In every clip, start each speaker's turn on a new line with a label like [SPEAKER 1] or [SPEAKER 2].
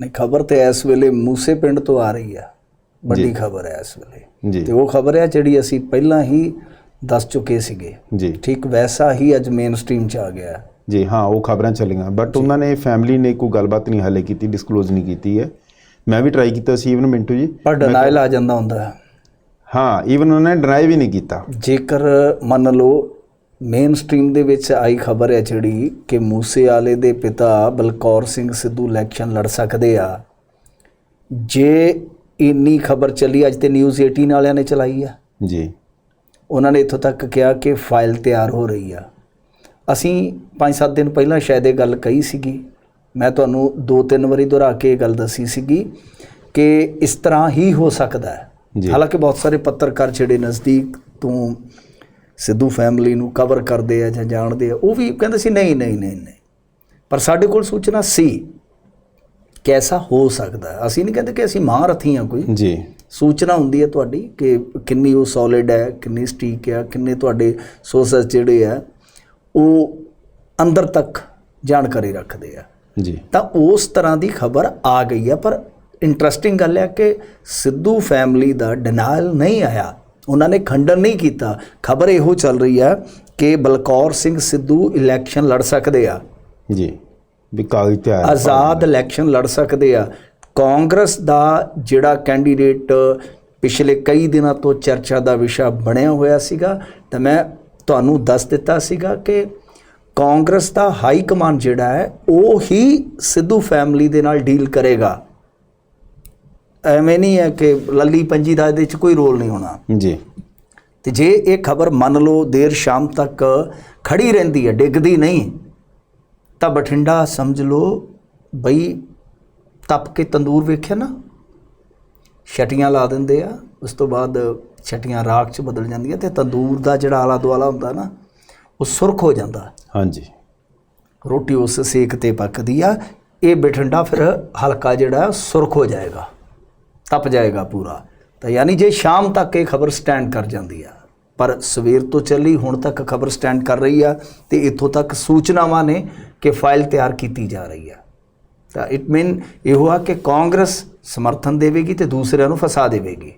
[SPEAKER 1] ਨਹੀਂ ਖਬਰ ਤੇ ਇਸ ਵੇਲੇ ਮੂਸੇ ਪਿੰਡ ਤੋਂ ਆ ਰਹੀ ਆ। ਵੱਡੀ ਖਬਰ ਹੈ ਇਸ ਵੇਲੇ। ਤੇ ਉਹ ਖਬਰ ਹੈ ਜਿਹੜੀ ਅਸੀਂ ਪਹਿਲਾਂ ਹੀ ਦੱਸ ਚੁੱਕੇ ਸੀਗੇ।
[SPEAKER 2] ਜੀ।
[SPEAKER 1] ਠੀਕ ਵੈਸਾ ਹੀ ਅੱਜ ਮੇਨ ਸਟ੍ਰੀਮ ਚ ਆ ਗਿਆ।
[SPEAKER 2] ਜੀ ਹਾਂ ਉਹ ਖਬਰਾਂ ਚੱਲੀਆਂ। ਬਟ ਉਹਨਾਂ ਨੇ ਫੈਮਿਲੀ ਨੇ ਕੋਈ ਗੱਲਬਾਤ ਨਹੀਂ ਹਾਲੇ ਕੀਤੀ ਡਿਸਕਲੋਜ਼ ਨਹੀਂ ਕੀਤੀ ਹੈ। ਮੈਂ ਵੀ ਟਰਾਈ ਕੀਤਾ ਸੀ ਇਵਨ ਮਿੰਟੂ ਜੀ।
[SPEAKER 1] ਪਰ ਡਨਾਈਲ ਆ ਜਾਂਦਾ ਹੁੰਦਾ। ਹੈ।
[SPEAKER 2] ਇਵਨ ਉਹਨਾਂ ਨੇ ਡਰਾਈ ਵੀ ਨਹੀਂ ਕੀਤਾ।
[SPEAKER 1] ਜੇਕਰ ਮੰਨ ਲਓ ਮੇਨ ਸਟ੍ਰੀਮ ਦੇ ਵਿੱਚ ਆਈ ਖਬਰ ਹੈ ਜਿਹੜੀ ਕਿ ਮੂਸੇ ਵਾਲੇ ਦੇ ਪਿਤਾ ਬਲਕੌਰ ਸਿੰਘ ਸਿੱਧੂ ਇਲੈਕਸ਼ਨ ਲੜ ਸਕਦੇ ਆ। ਜੇ ਇੰਨੀ ਖਬਰ ਚੱਲੀ ਅੱਜ ਤੇ ਨਿਊਜ਼ 18 ਵਾਲਿਆਂ ਨੇ ਚਲਾਈ ਆ।
[SPEAKER 2] ਜੀ।
[SPEAKER 1] ਉਹਨਾਂ ਨੇ ਇੱਥੋਂ ਤੱਕ ਕਿਹਾ ਕਿ ਫਾਈਲ ਤਿਆਰ ਹੋ ਰਹੀ ਆ। ਅਸੀਂ 5-7 ਦਿਨ ਪਹਿਲਾਂ ਸ਼ਾਇਦ ਇਹ ਗੱਲ ਕਹੀ ਸੀਗੀ। ਮੈਂ ਤੁਹਾਨੂੰ ਦੋ ਤਿੰਨ ਵਾਰੀ ਦੁਹਰਾ ਕੇ ਇਹ ਗੱਲ ਦੱਸੀ ਸੀਗੀ ਕਿ ਇਸ ਤਰ੍ਹਾਂ ਹੀ ਹੋ ਸਕਦਾ ਹੈ। ਹਾਲਾਂਕਿ ਬਹੁਤ ਸਾਰੇ ਪੱਤਰਕਾਰ ਜਿਹੜੇ ਨਜ਼ਦੀਕ ਤੋਂ ਸਿੱਧੂ ਫੈਮਿਲੀ ਨੂੰ ਕਵਰ ਕਰਦੇ ਆ ਜਾਂ ਜਾਣਦੇ ਆ ਉਹ ਵੀ ਕਹਿੰਦੇ ਸੀ ਨਹੀਂ ਨਹੀਂ ਨਹੀਂ ਨਹੀਂ। ਪਰ ਸਾਡੇ ਕੋਲ ਸੂਚਨਾ ਸੀ ਕਿ ਐਸਾ ਹੋ ਸਕਦਾ। ਅਸੀਂ ਨਹੀਂ ਕਹਿੰਦੇ ਕਿ ਅਸੀਂ ਮਹਾਰਥੀ ਹਾਂ ਕੋਈ।
[SPEAKER 2] ਜੀ।
[SPEAKER 1] ਸੂਚਨਾ ਹੁੰਦੀ ਹੈ ਤੁਹਾਡੀ ਕਿ ਕਿੰਨੀ ਉਹ ਸੋਲਿਡ ਹੈ ਕਿੰਨੀ ਸਟੀਕ ਹੈ ਕਿੰਨੇ ਤੁਹਾਡੇ ਸੋਰਸਸ ਜਿਹੜੇ ਆ ਉਹ ਅੰਦਰ ਤੱਕ ਜਾਣਕਾਰੀ ਰੱਖਦੇ ਆ।
[SPEAKER 2] ਜੀ।
[SPEAKER 1] ਤਾਂ ਉਸ ਤਰ੍ਹਾਂ ਦੀ ਖਬਰ ਆ ਗਈ ਹੈ ਪਰ ਇੰਟਰਸਟਿੰਗ ਗੱਲ ਹੈ ਕਿ ਸਿੱਧੂ ਫੈਮਿਲੀ ਦਾ ਡਿਨਾਇਲ ਨਹੀਂ ਆਇਆ। ਉਹਨਾਂ ਨੇ ਖੰਡਨ ਨਹੀਂ ਕੀਤਾ। ਖਬਰ ਇਹੋ ਚੱਲ ਰਹੀ ਹੈ ਕਿ ਬਲਕੌਰ ਸਿੰਘ ਸਿੱਧੂ ਇਲੈਕਸ਼ਨ ਲੜ ਸਕਦੇ ਆ।
[SPEAKER 2] ਜੀ ਵੀ ਕਾਗਜ਼ ਤਿਆਰ ਹੈ।
[SPEAKER 1] ਆਜ਼ਾਦ ਇਲੈਕਸ਼ਨ ਲੜ ਸਕਦੇ ਆ। ਕਾਂਗਰਸ ਦਾ ਜਿਹੜਾ ਕੈਂਡੀਡੇਟ ਪਿਛਲੇ ਕਈ ਦਿਨਾਂ ਤੋਂ ਚਰਚਾ ਦਾ ਵਿਸ਼ਾ ਬਣਿਆ ਹੋਇਆ ਸੀਗਾ ਤਾਂ ਮੈਂ ਤੁਹਾਨੂੰ ਦੱਸ ਦਿੱਤਾ ਸੀਗਾ ਕਿ ਕਾਂਗਰਸ ਦਾ ਹਾਈ ਕਮਾਂਡ ਜਿਹੜਾ ਹੈ ਉਹ ਹੀ ਸਿੱਧੂ ਫੈਮਿਲੀ ਦੇ ਨਾਲ ਡੀਲ ਕਰੇਗਾ। ਐਵੇਂ ਨਹੀਂ ਹੈ ਕਿ ਲੱਲੀ ਪੰਜੀ ਦਾ ਇਹਦੇ ਵਿੱਚ ਕੋਈ ਰੋਲ ਨਹੀਂ ਹੋਣਾ।
[SPEAKER 2] ਜੀ।
[SPEAKER 1] ਤੇ ਜੇ ਇਹ ਖਬਰ ਮੰਨ ਲਓ ਦੇਰ ਸ਼ਾਮ ਤੱਕ ਖੜੀ ਰਹਿੰਦੀ ਹੈ ਡਿੱਗਦੀ ਨਹੀਂ ਤਾਂ ਬਠਿੰਡਾ ਸਮਝ ਲਓ ਬਈ ਤਪ ਕੇ ਤੰਦੂਰ ਵੇਖਿਆ ਨਾ। ਛਟੀਆਂ ਲਾ ਦਿੰਦੇ ਆ ਉਸ ਤੋਂ ਬਾਅਦ ਛਟੀਆਂ ਰਾਖ ਚ ਬਦਲ ਜਾਂਦੀਆਂ ਤੇ ਤੰਦੂਰ ਦਾ ਜਿਹੜਾ ਆਲਾ ਦੁਆਲਾ ਹੁੰਦਾ ਨਾ ਉਹ ਸੁਰਖ ਹੋ ਜਾਂਦਾ।
[SPEAKER 2] ਹਾਂਜੀ।
[SPEAKER 1] ਰੋਟੀ ਉਸ ਸੇਕ ਤੇ ਪੱਕਦੀ ਆ ਇਹ ਬਠਿੰਡਾ ਫਿਰ ਹਲਕਾ ਜਿਹੜਾ ਸੁਰਖ ਹੋ ਜਾਏਗਾ। ਤਪ ਜਾਏਗਾ ਪੂਰਾ। ਤਾਂ ਯਾਨੀ ਜੇ ਸ਼ਾਮ ਤੱਕ ਇਹ ਖਬਰ ਸਟੈਂਡ ਕਰ ਜਾਂਦੀ ਆ, ਪਰ ਸਵੇਰ ਤੋਂ ਚੱਲੀ ਹੁਣ ਤੱਕ ਖਬਰ ਸਟੈਂਡ ਕਰ ਰਹੀ ਆ ਤੇ ਇੱਥੋਂ ਤੱਕ ਸੂਚਨਾਵਾਂ ਨੇ ਕਿ ਫਾਈਲ ਤਿਆਰ ਕੀਤੀ ਜਾ ਰਹੀ ਆ। ਤਾਂ ਇਟ ਮੀਨ ਇਹ ਹੋਆ ਕਿ ਕਾਂਗਰਸ ਸਮਰਥਨ ਦੇਵੇਗੀ ਤੇ ਦੂਸਰਿਆਂ ਨੂੰ ਫਸਾ ਦੇਵੇਗੀ।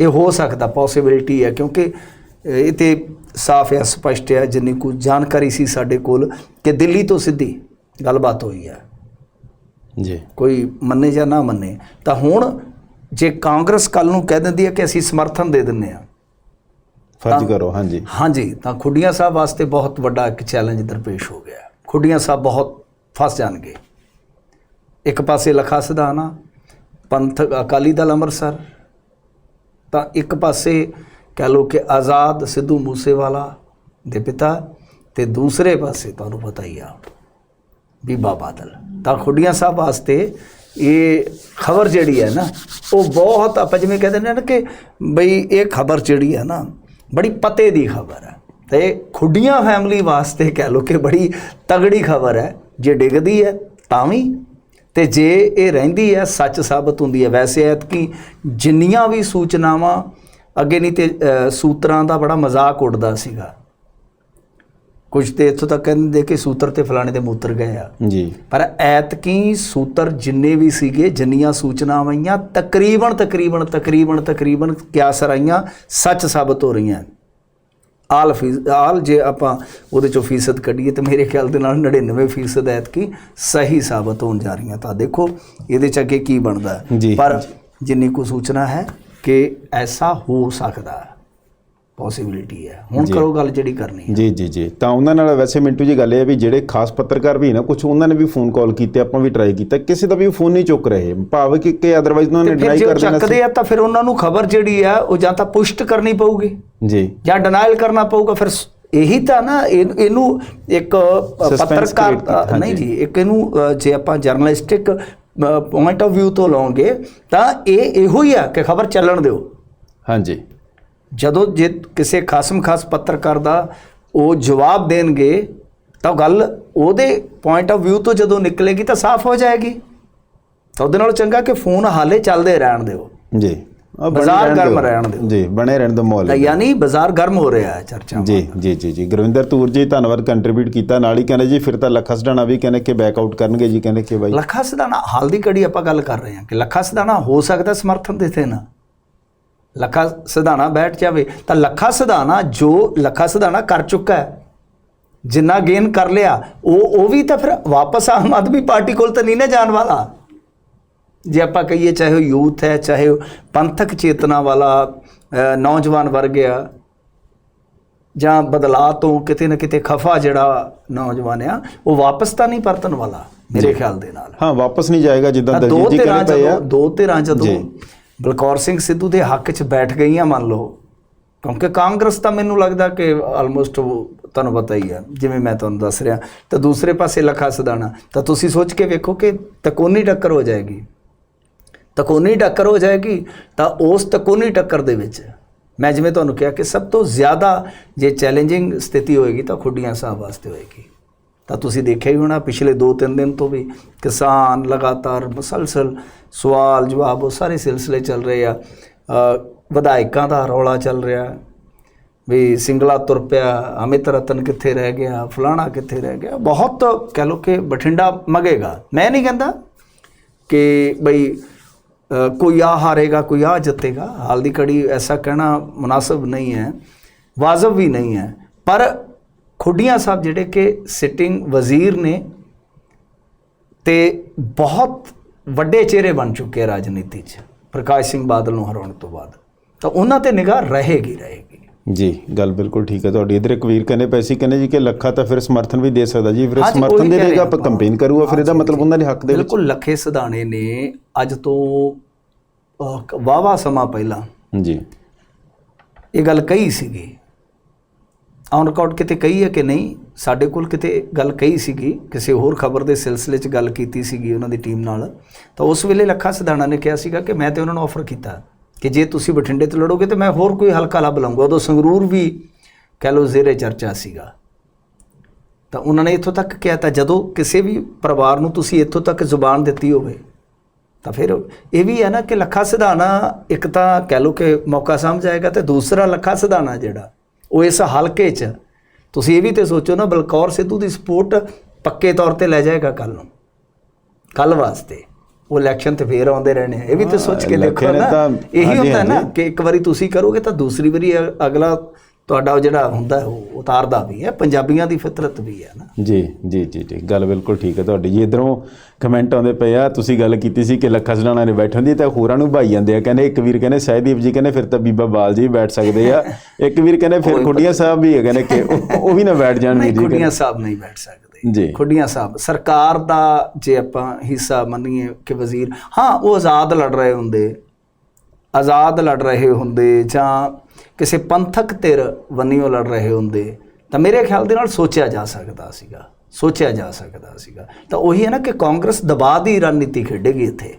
[SPEAKER 1] ਇਹ ਹੋ ਸਕਦਾ ਪੋਸਿਬਿਲਿਟੀ ਹੈ, ਕਿਉਂਕਿ ਇਹ ਤੇ ਸਾਫ਼ ਹੈ, ਸਪਸ਼ਟ ਹੈ, ਜਿੰਨੀ ਕੁ ਜਾਣਕਾਰੀ ਸੀ ਸਾਡੇ ਕੋਲ ਕਿ ਦਿੱਲੀ ਤੋਂ ਸਿੱਧੀ ਗੱਲਬਾਤ ਹੋਈ ਹੈ
[SPEAKER 2] ਜੀ।
[SPEAKER 1] ਕੋਈ ਮੰਨੇ ਜਾਂ ਨਾ ਮੰਨੇ ਤਾਂ ਹੁਣ ਜੇ ਕਾਂਗਰਸ ਕੱਲ ਨੂੰ ਕਹਿ ਦਿੰਦੀ ਹੈ ਕਿ ਅਸੀਂ ਸਮਰਥਨ ਦੇ ਦਿੰਨੇ ਆ
[SPEAKER 2] ਫਰਜ਼ ਕਰੋ ਹਾਂਜੀ।
[SPEAKER 1] ਹਾਂਜੀ ਤਾਂ ਖੁੱਡੀਆਂ ਸਾਹਿਬ ਵਾਸਤੇ ਬਹੁਤ ਵੱਡਾ ਇੱਕ ਚੈਲੰਜ ਦਰਪੇਸ਼ ਹੋ ਗਿਆ। ਖੁੱਡੀਆਂ ਸਾਹਿਬ ਬਹੁਤ ਫਸ ਜਾਣਗੇ। ਇੱਕ ਪਾਸੇ ਲਖਾ ਸਿਧਾਨਾ ਪੰਥ ਅਕਾਲੀ ਦਲ ਅੰਮ੍ਰਿਤਸਰ ਤਾਂ ਇੱਕ ਪਾਸੇ ਕਹਿ ਲੋ ਕਿ ਆਜ਼ਾਦ ਸਿੱਧੂ ਮੂਸੇਵਾਲਾ ਦੇ ਪਿਤਾ ਤੇ ਦੂਸਰੇ ਪਾਸੇ ਤੁਹਾਨੂੰ ਪਤਾ ਹੀ ਆ ਬੀਬਾ ਬਾਦਲ। ਤਾਂ ਖੁੱਡੀਆਂ ਸਾਹਿਬ ਵਾਸਤੇ ਇਹ ਖਬਰ ਜਿਹੜੀ ਹੈ ਨਾ, ਉਹ ਬਹੁਤ ਆਪਾਂ ਜਿਵੇਂ ਕਹਿੰਦੇ ਨੇ ਨਾ ਕਿ ਬਈ ਇਹ ਖਬਰ ਜਿਹੜੀ ਹੈ ਨਾ, ਬੜੀ ਪਤੇ ਦੀ ਖਬਰ ਹੈ। ਤੇ ਖੁੱਡੀਆਂ ਫੈਮਿਲੀ ਵਾਸਤੇ ਕਹਿ ਲੋ ਕਿ ਬੜੀ ਤਗੜੀ ਖਬਰ ਹੈ। ਜੇ ਡਿੱਗਦੀ ਹੈ ਤਾਂ ਵੀ, ਤੇ ਜੇ ਇਹ ਰਹਿੰਦੀ ਹੈ, ਸੱਚ ਸਾਬਤ ਹੁੰਦੀ ਹੈ। ਵੈਸੇ ਐਤਕੀ ਜਿੰਨੀਆਂ ਵੀ ਸੂਚਨਾਵਾਂ, ਅੱਗੇ ਨਹੀਂ ਤੇ ਸੂਤਰਾਂ ਦਾ ਬੜਾ ਮਜ਼ਾਕ ਉੱਡਦਾ ਸੀਗਾ। ਕੁਝ ਤੇ ਇੱਥੋਂ ਤੱਕ ਕਹਿੰਦੇ ਕਿ ਸੂਤਰ ਤੇ ਫਲਾਣੇ ਦੇ ਮੂਤਰ ਗਏ ਆ।
[SPEAKER 2] ਜੀ।
[SPEAKER 1] ਪਰ ਐਤਕੀ ਸੂਤਰ ਜਿੰਨੇ ਵੀ ਸੀਗੇ ਜਿੰਨੀਆਂ ਸੂਚਨਾਵਾਂ ਆਈਆਂ ਤਕਰੀਬਨ ਤਕਰੀਬਨ ਤਕਰੀਬਨ ਤਕਰੀਬਨ ਕਿਆਸ ਆਈਆਂ ਸੱਚ ਸਾਬਤ ਹੋ ਰਹੀਆਂ। ਆਲ ਫੀਸ ਆਲ ਜੇ ਆਪਾਂ ਉਹਦੇ ਚੋਂ ਫੀਸਦ ਕੱਢੀਏ ਤੇ ਮੇਰੇ ਖਿਆਲ ਦੇ ਨਾਲ 99% ਫੀਸਦ ਐਤਕੀ ਸਹੀ ਸਾਬਤ ਹੋਣ ਜਾ ਰਹੀਆਂ। ਤਾਂ ਦੇਖੋ ਇਹਦੇ ਚ ਅੱਗੇ ਕੀ ਬਣਦਾ। ਪਰ ਜਿੰਨੀ ਕੋ ਸੂਚਨਾ ਹੈ ਕਿ ਐਸਾ ਹੋ ਸਕਦਾ। ਹੈ ਪੋਸਿਬਿਲਿਟੀ ਹੈ। ਹੁਣ। ਕਰੋ ਗੱਲ ਜਿਹੜੀ ਕਰਨੀ ਹੈ।
[SPEAKER 2] ਜੀ ਜੀ ਜੀ। ਤਾਂ ਉਹਨਾਂ ਨਾਲ ਵੈਸੇ ਮਿੰਟੂ ਜੀ ਗੱਲ ਇਹ ਹੈ ਵੀ ਜਿਹੜੇ ਖਾਸ ਪੱਤਰਕਾਰ ਵੀ ਨਾ ਕੁਝ ਉਹਨਾਂ ਨੇ ਵੀ ਫੋਨ ਕਾਲ ਕੀਤੇ ਆਪਾਂ ਵੀ ਟਰਾਈ ਕੀਤਾ। ਕਿਸੇ ਦਾ ਵੀ ਫੋਨ ਨਹੀਂ ਚੁੱਕ ਰਹੇ। ਭਾਵ ਕਿ ਕਿ ਅਦਰਵਾਈਜ਼ ਉਹਨਾਂ ਨੇ
[SPEAKER 1] ਉਹ
[SPEAKER 2] ਕਰ ਦੇਣਾ
[SPEAKER 1] ਚੱਕਦੇ ਆ ਤਾਂ ਫਿਰ ਉਹਨਾਂ ਨੂੰ ਖਬਰ ਜਿਹੜੀ ਆ ਉਹ ਜਾਂ ਤਾਂ ਪੁਸ਼ਟ ਕਰਨੀ ਪਊਗੀ।
[SPEAKER 2] ਜੀ।
[SPEAKER 1] ਜਾਂ ਡਿਨਾਈਲ ਕਰਨਾ ਪਊਗਾ। ਫਿਰ ਸ- ਇਹੀ ਤਾਂ ਨਾ ਇਹ- ਇਹਨੂੰ ਇੱਕ ਪੱਤਰਕਾਰ ਨਹੀਂ। ਜੀ ਇੱਕ ਇਹਨੂੰ ਜੇ ਆਪਾਂ ਜਰਨਲਿਸਟਿਕ ਪੁਆਇੰਟ ਆਫ View ਤੋਂ ਲਾਉਂਗੇ ਤਾਂ ਇਹ ਇਹੋ ਹੀ ਆ ਕਿ ਖਬਰ ਚੱਲਣ ਦਿਓ।
[SPEAKER 2] ਹਾਂਜੀ।
[SPEAKER 1] ਜਦੋਂ ਜੇ ਕਿਸੇ ਖਾਸਮ ਖਾਸ ਪੱਤਰਕਾਰ ਦਾ ਉਹ ਜਵਾਬ ਦੇਣਗੇ ਤਾਂ ਗੱਲ ਉਹਦੇ ਪੁਆਇੰਟ ਆਫ View ਤੋਂ ਜਦੋਂ ਨਿਕਲੇਗੀ ਤਾਂ ਸਾਫ਼ ਹੋ ਜਾਏਗੀ। ਤਾਂ ਉਹਦੇ ਨਾਲੋਂ ਚੰਗਾ ਕਿ ਫੋਨ ਹਾਲੇ ਚੱਲਦੇ ਰਹਿਣ ਦਿਓ।
[SPEAKER 2] ਜੀ।
[SPEAKER 1] ਬਾਜ਼ਾਰ ਗਰਮ। ਰਹਿਣ ਦਿਓ।
[SPEAKER 2] ਜੀ ਬਣੇ ਰਹਿਣ ਦਾ ਮਾਹੌਲ
[SPEAKER 1] ਤਾਂ। ਯਾਨੀ ਬਾਜ਼ਾਰ ਗਰਮ ਹੋ ਰਿਹਾ ਹੈ ਚਰਚਾ
[SPEAKER 2] ਜੀ ਜੀ ਜੀ ਜੀ। ਗੁਰਵਿੰਦਰ ਤੂਰ ਜੀ ਧੰਨਵਾਦ ਕੰਟਰੀਬਿਊਟ ਕੀਤਾ। ਨਾਲ ਹੀ ਕਹਿੰਦੇ ਜੀ ਫਿਰ ਤਾਂ ਲੱਖਾ ਸਡਾਣਾ ਵੀ ਕਹਿੰਦੇ ਕਿ ਬੈਕ ਆਊਟ ਕਰਨਗੇ ਜੀ ਕਹਿੰਦੇ ਕਿ ਬਾਈ
[SPEAKER 1] ਲੱਖਾ ਸਿਧਾਣਾ ਹਾਲ ਦੀ ਘੜੀ ਆਪਾਂ ਗੱਲ ਕਰ ਰਹੇ ਹਾਂ ਕਿ ਲੱਖਾ ਸਿਧਾਣਾ ਹੋ ਸਕਦਾ ਸਮਰਥਨ ਦੇ ਨਾ ਲੱਖਾ ਸਿਧਾਣਾ ਬੈਠ ਜਾਵੇ ਤਾਂ ਲੱਖਾ ਸਿਧਾਣਾ ਜੋ ਲੱਖਾ ਸਿਧਾਣਾ ਕਰ ਚੁੱਕਾ ਹੈ ਜਿੰਨਾ ਗੇਨ ਕਰ ਲਿਆ ਉਹ ਉਹ ਵੀ ਤਾਂ ਫਿਰ ਵਾਪਸ ਆਮ ਆਦਮੀ ਪਾਰਟੀ ਕੋਲ ਤਾਂ ਨਹੀਂ ਨਾ ਜਾਣ ਵਾਲਾ। ਜੇ ਆਪਾਂ ਕਹੀਏ ਚਾਹੇ ਉਹ ਯੂਥ ਹੈ ਚਾਹੇ ਉਹ ਪੰਥਕ ਚੇਤਨਾ ਵਾਲਾ ਨੌਜਵਾਨ ਵਰਗ ਆ ਜਾਂ ਬਦਲਾਅ ਤੋਂ ਕਿਤੇ ਨਾ ਕਿਤੇ ਖਫਾ ਜਿਹੜਾ ਨੌਜਵਾਨ ਆ ਉਹ ਵਾਪਸ ਤਾਂ ਨਹੀਂ ਪਰਤਣ ਵਾਲਾ ਮੇਰੇ ਖਿਆਲ ਦੇ ਨਾਲ।
[SPEAKER 2] ਹਾਂ ਵਾਪਸ ਨਹੀਂ ਜਾਏਗਾ ਜਿੱਦਾਂ ਦਲਜੀਤ ਜੀ ਕਹਿੰਦੇ ਪਏ ਆ।
[SPEAKER 1] ਦੋ ਧਿਰਾਂ ਜਦੋਂ। ਬਲਕੌਰ ਸਿੰਘ ਸਿੱਧੂ ਦੇ ਹੱਕ 'ਚ ਬੈਠ ਗਈਆਂ ਮੰਨ ਲਓ। ਕਿਉਂਕਿ ਕਾਂਗਰਸ ਤਾਂ ਮੈਨੂੰ ਲੱਗਦਾ ਕਿ ਆਲਮੋਸਟ ਤੁਹਾਨੂੰ ਪਤਾ ਹੀ ਆ, ਜਿਵੇਂ ਮੈਂ ਤੁਹਾਨੂੰ ਦੱਸ ਰਿਹਾ। ਤਾਂ ਦੂਸਰੇ ਪਾਸੇ ਲੱਖਾ ਸਦਾਣਾ, ਤਾਂ ਤੁਸੀਂ ਸੋਚ ਕੇ ਵੇਖੋ ਕਿ ਤਕੋਨੀ ਟੱਕਰ ਹੋ ਜਾਏਗੀ। ਤਕੋਨੀ ਟੱਕਰ ਹੋ ਜਾਏਗੀ ਤਾਂ ਉਸ ਤਕੋਨੀ ਟੱਕਰ ਦੇ ਵਿੱਚ ਮੈਂ ਜਿਵੇਂ ਤੁਹਾਨੂੰ ਕਿਹਾ ਕਿ ਸਭ ਤੋਂ ਜ਼ਿਆਦਾ ਜੇ ਚੈਲੰਜਿੰਗ ਸਥਿਤੀ ਹੋਏਗੀ ਤਾਂ ਖੁੱਡੀਆਂ ਸਾਹਿਬ ਵਾਸਤੇ ਹੋਏਗੀ। ਤਾਂ ਤੁਸੀਂ ਦੇਖਿਆ ਹੀ ਹੋਣਾ ਪਿਛਲੇ 2-3 ਦਿਨ ਤੋਂ ਵੀ ਕਿਸਾਨ ਲਗਾਤਾਰ ਮੁਸਲਸਲ ਸਵਾਲ ਜਵਾਬ ਉਹ ਸਾਰੇ ਸਿਲਸਿਲੇ ਚੱਲ ਰਹੇ ਆ। ਵਿਧਾਇਕਾਂ ਦਾ ਰੌਲਾ ਚੱਲ ਰਿਹਾ। ਵੀ ਸਿੰਗਲਾ ਤੁਰ ਪਿਆ, ਅਮਿਤ ਰਤਨ ਕਿੱਥੇ ਰਹਿ ਗਿਆ, ਫਲਾਣਾ ਕਿੱਥੇ ਰਹਿ ਗਿਆ। ਬਹੁਤ ਕਹਿ ਲੋ ਕਿ ਬਠਿੰਡਾ ਮਗੇਗਾ। ਮੈਂ ਨਹੀਂ ਕਹਿੰਦਾ ਕਿ ਬਈ ਕੋਈ ਆ ਹਾਰੇਗਾ, ਕੋਈ ਆ ਜਿੱਤੇਗਾ। ਹਾਲ ਦੀ ਕੜੀ ਐਸਾ ਕਹਿਣਾ ਮੁਨਾਸਬ ਨਹੀਂ ਹੈ। ਵਾਜਬ ਵੀ ਨਹੀਂ ਹੈ। ਪਰ ਖੁੱਡੀਆਂ ਸਾਹਿਬ ਜਿਹੜੇ ਕਿ ਸਿਟਿੰਗ ਵਜ਼ੀਰ ਨੇ ਤੇ ਬਹੁਤ ਵੱਡੇ ਚਿਹਰੇ ਬਣ ਚੁੱਕੇ ਰਾਜਨੀਤੀ 'ਚ। ਪ੍ਰਕਾਸ਼ ਸਿੰਘ ਬਾਦਲ ਨੂੰ ਹਰਾਉਣ ਤੋਂ ਬਾਅਦ। ਤਾਂ ਉਹਨਾਂ ਤੇ ਨਿਗਾਹ ਰਹੇਗੀ ਰਹੇਗੀ।
[SPEAKER 2] ਜੀ ਗੱਲ ਬਿਲਕੁਲ ਠੀਕ ਹੈ ਤੁਹਾਡੀ। ਇਧਰ ਇੱਕ ਵੀਰ ਕਹਿੰਦੇ ਪਏ ਸੀ ਕਹਿੰਦੇ ਜੀ ਕਿ ਲੱਖਾ ਤਾਂ ਫਿਰ ਸਮਰਥਨ ਵੀ ਦੇ ਸਕਦਾ ਜੀ। ਫਿਰ ਸਮਰਥਨ ਦੇ ਦੇਗਾ ਆਪਾਂ। ਕੰਪੇਨ ਕਰੂਗਾ ਫਿਰ ਇਹਦਾ ਮਤਲਬ ਉਹਨਾਂ ਦੇ ਹੱਕ ਦੇ ਵਿੱਚ।
[SPEAKER 1] ਬਿਲਕੁਲ ਲੱਖੇ ਸਿਧਾਣੇ ਨੇ। ਅੱਜ ਤੋਂ ਵਾਵਾ ਸਮਾਂ ਪਹਿਲਾਂ
[SPEAKER 2] ਜੀ।
[SPEAKER 1] ਇਹ ਗੱਲ ਕਹੀ ਸੀਗੀ। ਔਨ ਰਿਕਾਰਡ ਕਿਤੇ ਕਹੀ ਹੈ ਕਿ ਨਹੀਂ? ਸਾਡੇ ਕੋਲ ਕਿਤੇ ਗੱਲ ਕਹੀ ਸੀਗੀ, ਕਿਸੇ ਹੋਰ ਖਬਰ ਦੇ ਸਿਲਸਿਲੇ 'ਚ ਗੱਲ ਕੀਤੀ ਸੀਗੀ ਉਹਨਾਂ ਦੀ ਟੀਮ ਨਾਲ। ਤਾਂ ਉਸ ਵੇਲੇ ਲੱਖਾ ਸਿਧਾਣਾ ਨੇ ਕਿਹਾ ਸੀਗਾ ਕਿ ਮੈਂ ਤੇ ਉਹਨਾਂ ਨੂੰ ਆਫਰ ਕੀਤਾ ਕਿ ਜੇ ਤੁਸੀਂ ਬਠਿੰਡੇ ਤੋਂ ਲੜੋਗੇ ਤੇ ਮੈਂ ਹੋਰ ਕੋਈ ਹਲਕਾ ਲੱਭ ਲਵਾਂਗਾ ਉਦੋਂ ਸੰਗਰੂਰ ਵੀ ਕਹਿ ਲਓ ਜ਼ੇਰੇ ਚਰਚਾ ਸੀਗਾ। ਤਾਂ ਉਹਨਾਂ ਨੇ ਇੱਥੋਂ ਤੱਕ ਕਿਹਾ, ਤਾਂ ਜਦੋਂ ਕਿਸੇ ਵੀ ਪਰਿਵਾਰ ਨੂੰ ਤੁਸੀਂ ਇੱਥੋਂ ਤੱਕ ਜ਼ੁਬਾਨ ਦਿੱਤੀ ਹੋਵੇ, ਤਾਂ ਫਿਰ ਇਹ ਵੀ ਹੈ ਨਾ ਕਿ ਲੱਖਾ ਸਿਧਾਣਾ ਇੱਕ ਤਾਂ ਕਹਿ ਲਓ ਕਿ ਮੌਕਾ ਸਮਝ ਆਏਗਾ ਤੇ ਦੂਸਰਾ ਲੱਖਾ ਸਿਧਾਣਾ ਜਿਹੜਾ ਉਹ ਇਸ ਹਲਕੇ 'ਚ ਤੁਸੀਂ ਇਹ ਵੀ ਤੇ ਸੋਚੋ ਨਾ ਬਲਕੌਰ ਸਿੱਧੂ ਦੀ ਸਪੋਰਟ ਪੱਕੇ ਤੌਰ ਤੇ ਲੈ ਜਾਏਗਾ ਕੱਲ ਨੂੰ ਕੱਲ ਵਾਸਤੇ ਉਹ ਇਲੈਕਸ਼ਨ ਤੇ ਫੇਰ ਆਉਂਦੇ ਰਹਿਣੇ ਆ। ਇਹ ਵੀ ਤੇ ਸੋਚ ਕੇ ਦੇਖੋ
[SPEAKER 2] ਨੇ
[SPEAKER 1] ਇਹੀ ਹੁੰਦਾ ਨਾ। ਕਿ ਇੱਕ ਵਾਰੀ ਤੁਸੀਂ ਕਰੋਗੇ ਤਾਂ ਦੂਸਰੀ ਵਾਰੀ ਅਗਲਾ ਤੁਹਾਡਾ ਜਿਹੜਾ ਹੁੰਦਾ ਉਹ ਉਤਾਰਦਾ ਵੀ ਹੈ ਪੰਜਾਬੀਆਂ ਦੀ ਫਿਤਰਤ ਵੀ ਹੈ ਨਾ।
[SPEAKER 2] ਜੀ ਜੀ ਜੀ ਜੀ ਗੱਲ ਬਿਲਕੁਲ ਠੀਕ ਹੈ ਤੁਹਾਡੀ। ਜੀ ਇਧਰੋਂ ਕਮੈਂਟ ਆਉਂਦੇ ਪਏ ਆ ਤੁਸੀਂ ਗੱਲ ਕੀਤੀ ਸੀ ਕਿ ਲੱਖਾ ਸਡਾਣਾ ਨੇ ਬੈਠਣ ਦੀ ਤਾਂ ਹੋਰਾਂ ਨੂੰ ਭਾਈ ਜਾਂਦੇ ਆ। ਕਹਿੰਦੇ ਇੱਕ ਵੀਰ ਕਹਿੰਦੇ ਸਹਿਦੀਪ ਜੀ ਕਹਿੰਦੇ ਫਿਰ ਤਾਂ ਬੀਬਾ ਬਾਲ ਜੀ ਬੈਠ ਸਕਦੇ ਆ। ਇੱਕ ਵੀਰ ਕਹਿੰਦੇ ਫਿਰ ਖੁੱਡੀਆਂ ਸਾਹਿਬ ਵੀ ਹੈਗੇ ਨੇ ਕਿ ਉਹ ਵੀ ਨਾ ਬੈਠ ਜਾਣ ਜੀ।
[SPEAKER 1] ਖੁੱਡੀਆਂ ਸਾਹਿਬ ਨਹੀਂ ਬੈਠ ਸਕਦੇ।
[SPEAKER 2] ਜੀ।
[SPEAKER 1] ਖੁੱਡੀਆਂ ਸਾਹਿਬ ਸਰਕਾਰ ਦਾ ਜੇ ਆਪਾਂ ਹਿੱਸਾ ਮੰਨੀਏ ਕਿ ਵਜ਼ੀਰ ਹਾਂ ਉਹ ਆਜ਼ਾਦ ਲੜ ਰਹੇ ਹੁੰਦੇ। ਆਜ਼ਾਦ ਲੜ ਰਹੇ ਹੁੰਦੇ ਜਾਂ ਕਿਸੇ ਪੰਥਕ ਧਿਰ ਵੰਨੀਓ ਲੜ ਰਹੇ ਹੁੰਦੇ ਤਾਂ ਮੇਰੇ ਖਿਆਲ ਦੇ ਨਾਲ ਸੋਚਿਆ ਜਾ ਸਕਦਾ ਸੀਗਾ ਸੋਚਿਆ ਜਾ ਸਕਦਾ ਸੀਗਾ। ਤਾਂ ਉਹੀ ਹੈ ਨਾ ਕਿ ਕਾਂਗਰਸ ਦਬਾਅ ਦੀ ਰਣਨੀਤੀ ਖੇਡੇਗੀ ਇੱਥੇ।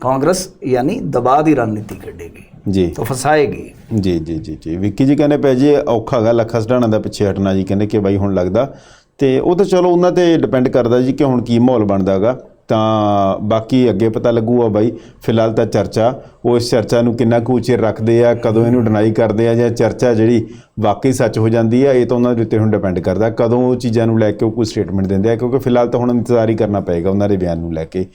[SPEAKER 1] ਕਾਂਗਰਸ ਯਾਨੀ ਦਬਾਅ ਦੀ ਰਣਨੀਤੀ ਖੇਡੇਗੀ
[SPEAKER 2] ਜੀ।
[SPEAKER 1] ਤਾਂ ਫਸਾਏਗੀ।
[SPEAKER 2] ਜੀ ਜੀ ਜੀ ਜੀ। ਵਿੱਕੀ ਜੀ ਕਹਿੰਦੇ ਪਏ ਜੀ ਔਖਾ ਹੈਗਾ ਲੱਖਾ ਸਡਾਣਾ ਦਾ ਪਿੱਛੇ ਹਟਣਾ ਜੀ। ਕਹਿੰਦੇ ਕਿ ਬਾਈ ਹੁਣ ਲੱਗਦਾ। ਤੇ ਉਹ ਤਾਂ ਚਲੋ ਉਹਨਾਂ ਤੇ ਡਿਪੈਂਡ ਕਰਦਾ ਜੀ ਕਿ ਹੁਣ ਕੀ ਮਾਹੌਲ ਬਣਦਾਗਾ ਤਾਂ ਬਾਕੀ ਅੱਗੇ ਪਤਾ ਲੱਗੂਗਾ ਬਾਈ। ਫਿਲਹਾਲ ਤਾਂ ਚਰਚਾ, ਉਹ ਇਸ ਚਰਚਾ ਨੂੰ ਕਿੰਨਾ ਕੁ ਚਿਰ ਰੱਖਦੇ ਆ, ਕਦੋਂ ਇਹਨੂੰ ਡਿਨਾਈ ਕਰਦੇ ਆ, ਜਾਂ ਚਰਚਾ ਜਿਹੜੀ ਵਾਕਈ ਸੱਚ ਹੋ ਜਾਂਦੀ ਆ, ਇਹ ਤਾਂ ਉਹਨਾਂ ਦੇ ਉੱਤੇ ਹੁਣ ਡਿਪੈਂਡ ਕਰਦਾ। ਕਦੋਂ ਉਹ ਚੀਜ਼ਾਂ ਨੂੰ ਲੈ ਕੇ ਉਹ ਕੋਈ ਸਟੇਟਮੈਂਟ ਦਿੰਦੇ ਆ, ਕਿਉਂਕਿ ਫਿਲਹਾਲ ਤਾਂ ਹੁਣ ਇੰਤਜ਼ਾਰ ਹੀ ਕਰਨਾ ਪਏਗਾ ਉਹਨਾਂ ਦੇ ਬਿਆਨ ਨੂੰ ਲੈ ਕੇ।